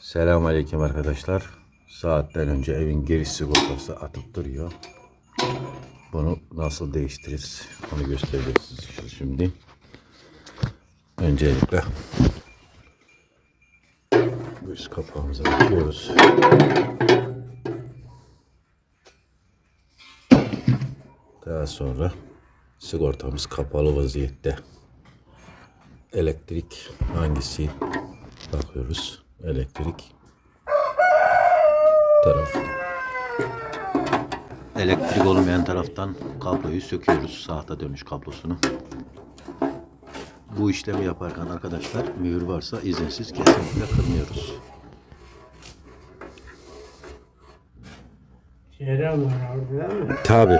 Selamünaleyküm arkadaşlar. Saatten önce evin giriş sigortası atıp duruyor. Bunu nasıl değiştiririz? Onu göstereceğiz size şimdi. Öncelikle üst kapağımıza bakıyoruz. Daha sonra sigortamız kapalı vaziyette. Elektrik hangisi? Bakıyoruz. Elektrik taraf. Elektrik olmayan taraftan kabloyu söküyoruz. Sahte dönüş kablosunu. Bu işlemi yaparken arkadaşlar mühür varsa izinsiz kesinlikle kırmıyoruz. Şeyden var orada değil mi? Tabi.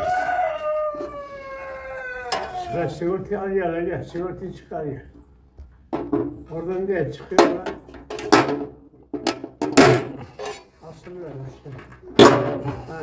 Sıra sigortayı alıyor, alıyor. Sigortayı çıkarıyor. Oradan değil çıkıyorlar. Asılıyor aşağı. Ha.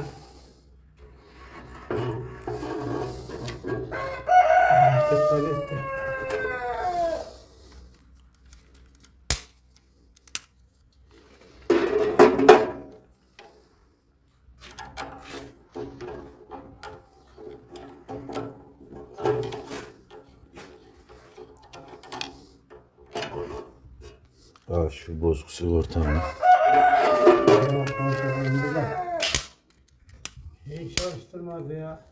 Aa, şu bozuk sigortamı. Hiç çalıştırmadı ya.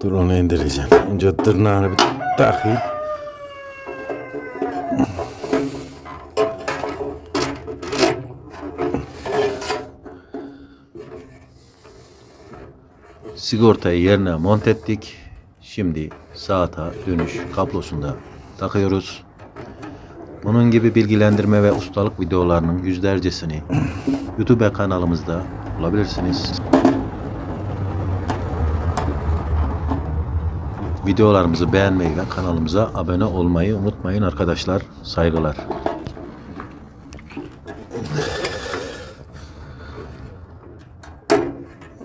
Dur onu indireceğim. Önce tırnağını bir takayım. Sigortayı yerine monte ettik. Şimdi saata dönüş kablosunda takıyoruz. Bunun gibi bilgilendirme ve ustalık videolarının yüzlercesini YouTube kanalımızda bulabilirsiniz. Videolarımızı beğenmeyi ve kanalımıza abone olmayı unutmayın arkadaşlar. Saygılar.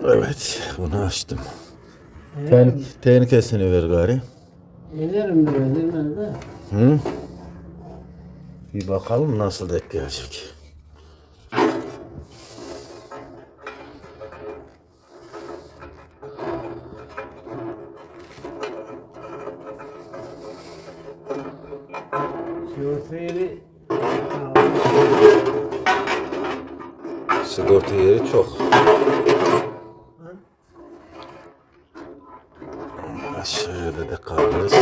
Evet, bunu açtım. Ten, tehlikesini ver gari. İnerim böyle değil mi? de? Hı? Bir bakalım nasıl denk gelecek. Sigorta yeri Sigorta yeri çok. Şöyle de kalırız.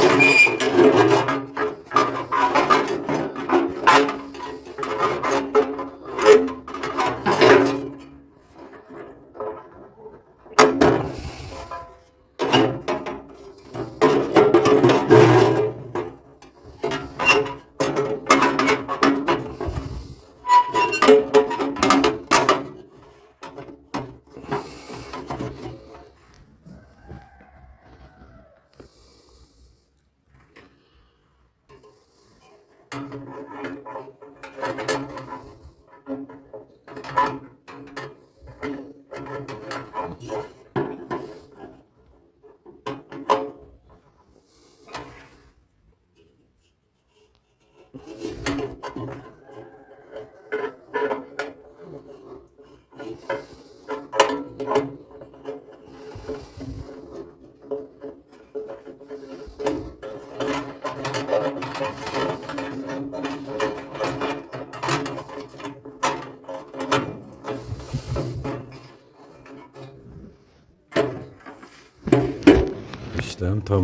Thank you. İşlem tamam.